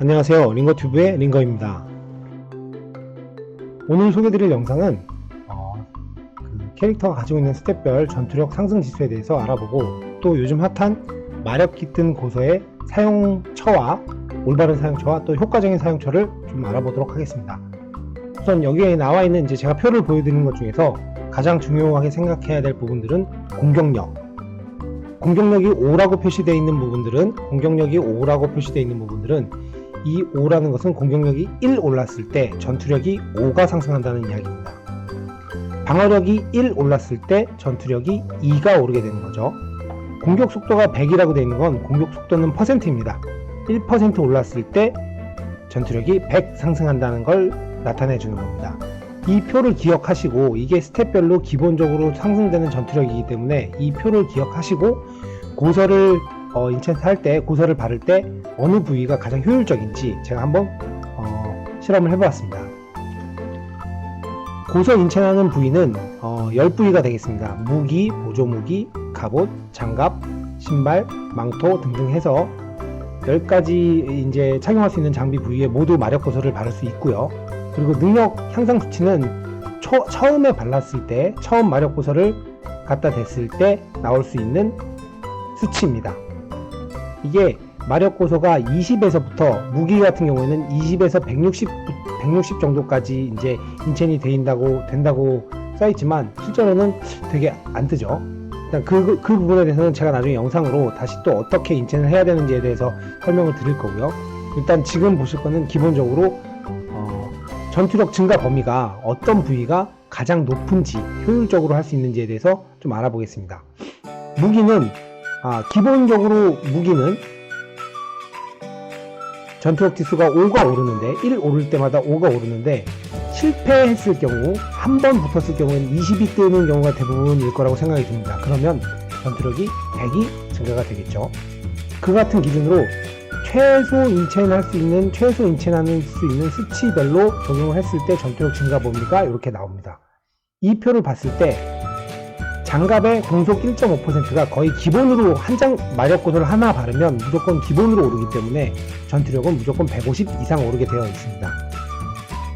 안녕하세요. 링거튜브의 링거입니다. 오늘 소개드릴 영상은 어, 그 캐릭터가 가지고 있는 스탯별 전투력 상승 지수에 대해서 알아보고 또 요즘 핫한 마력 깃든 고서의 사용처와 올바른 사용처와 또 효과적인 사용처를 좀 알아보도록 하겠습니다. 우선 여기에 나와 있는 이제 제가 표를 보여드리는 것 중에서 가장 중요하게 생각해야 될 부분들은 공격력. 공격력이 5라고 표시되어 있는 부분들은 공격력이 5라고 표시되어 있는 부분들은 이 5라는 것은 공격력이 1 올랐을 때 전투력이 5가 상승한다는 이야기입니다. 방어력이 1 올랐을 때 전투력이 2가 오르게 되는 거죠. 공격 속도가 100이라고 되어 있는 건 공격 속도는 퍼센트입니다. 1% 올랐을 때 전투력이 100 상승한다는 걸 나타내 주는 겁니다. 이 표를 기억하시고 이게 스텝별로 기본적으로 상승되는 전투력이기 때문에 이 표를 기억하시고 고서를 어, 인챈트 할 때 고서를 바를 때 어느 부위가 가장 효율적인지 제가 한번 어, 실험을 해보았습니다. 고서 인챈하는 부위는 어, 10부위가 되겠습니다. 무기, 보조무기, 갑옷, 장갑, 신발, 망토 등등 해서 10가지 이제 착용할 수 있는 장비 부위에 모두 마력 고서를 바를 수 있고요. 그리고 능력 향상 수치는 초- 처음에 발랐을 때, 처음 마력 고서를 갖다 댔을 때 나올 수 있는 수치입니다. 이게 마력 고소가 20에서부터 무기 같은 경우에는 20에서 160, 160 정도까지 이제 인첸이 된다고 된다고 써 있지만 실제로는 되게 안 뜨죠. 일단 그, 그 부분에 대해서는 제가 나중에 영상으로 다시 또 어떻게 인첸을 해야 되는지에 대해서 설명을 드릴 거고요. 일단 지금 보실 거는 기본적으로 어, 전투력 증가 범위가 어떤 부위가 가장 높은지 효율적으로 할 수 있는지에 대해서 좀 알아보겠습니다. 무기는 아, 기본적으로 무기는 전투력 지수가 5가 오르는데 1 오를 때마다 5가 오르는데 실패했을 경우 한 번 붙었을 경우에는 20이 뜨는 경우가 대부분일 거라고 생각이 듭니다. 그러면 전투력이 100이 증가가 되겠죠. 그 같은 기준으로 최소 인첸할 수 있는 최소 인첸하는 수 있는 수치별로 적용을 했을 때 전투력 증가 범위가 이렇게 나옵니다. 이 표를 봤을 때 장갑의 공속 1.5%가 거의 기본으로 한 장 마력 고소를 하나 바르면 무조건 기본으로 오르기 때문에 전투력은 무조건 150 이상 오르게 되어 있습니다.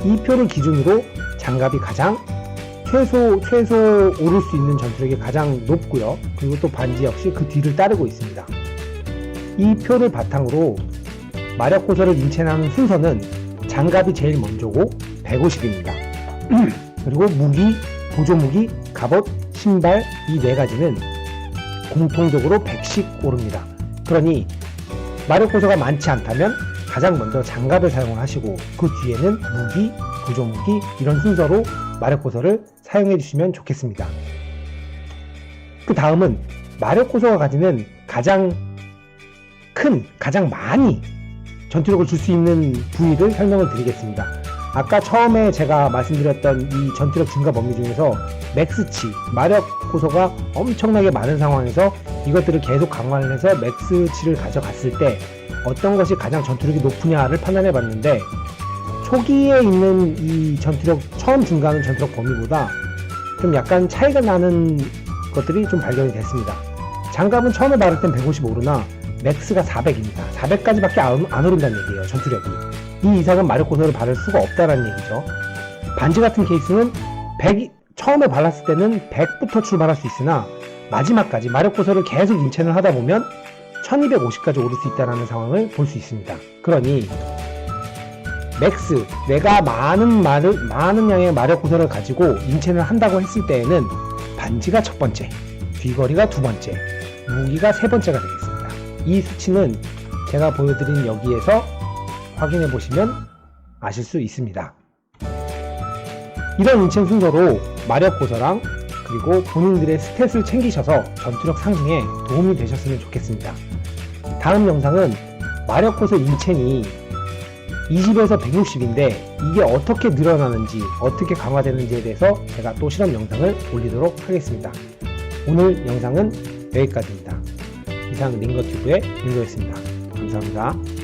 이 표를 기준으로 장갑이 가장 최소 최소 오를 수 있는 전투력이 가장 높고요. 그리고 또 반지 역시 그 뒤를 따르고 있습니다. 이 표를 바탕으로 마력 고소를 인첸하는 순서는 장갑이 제일 먼저고 150입니다. 그리고 무기, 보조 무기, 갑옷, 신발 이 네 가지는 공통적으로 100씩 오릅니다. 그러니 마력 고소가 많지 않다면 가장 먼저 장갑을 사용을 하시고 그 뒤에는 무기, 보조 무기 이런 순서로 마력 고소를 사용해 주시면 좋겠습니다. 그 다음은 마력 고소가 가지는 가장 큰, 가장 많이 전투력을 줄 수 있는 부위를 설명을 드리겠습니다. 아까 처음에 제가 말씀드렸던 이 전투력 증가 범위 중에서 맥스치, 마력 고소가 엄청나게 많은 상황에서 이것들을 계속 강화를 해서 맥스치를 가져갔을 때 어떤 것이 가장 전투력이 높으냐를 판단해 봤는데 초기에 있는 이 전투력, 처음 증가하는 전투력 범위보다 좀 약간 차이가 나는 것들이 좀 발견이 됐습니다. 장갑은 처음에 바를 땐150 오르나 맥스가 400입니다. 400까지밖에 안, 안 오른다는 얘기예요, 전투력이. 이 이상은 마력 고소를 바를 수가 없다라는 얘기죠. 반지 같은 케이스는 100, 처음에 발랐을 때는 100부터 출발할 수 있으나 마지막까지 마력 고소를 계속 인첸을 하다 보면 1250까지 오를 수 있다는 상황을 볼 수 있습니다. 그러니 맥스 내가 많은 말을 많은 양의 마력 고소를 가지고 인첸을 한다고 했을 때에는 반지가 첫 번째, 귀걸이가 두 번째, 무기가 세 번째가 되겠습니다. 이 수치는 제가 보여드린 여기에서 확인해 보시면 아실 수 있습니다. 이런 인첸 순서로 마력 고서랑 그리고 본인들의 스탯을 챙기셔서 전투력 상승에 도움이 되셨으면 좋겠습니다. 다음 영상은 마력 고서 인첸이 20에서 160인데 이게 어떻게 늘어나는지 어떻게 강화되는지에 대해서 제가 또 실험 영상을 올리도록 하겠습니다. 오늘 영상은 여기까지입니다. 이상 링거튜브의 링거였습니다. 감사합니다.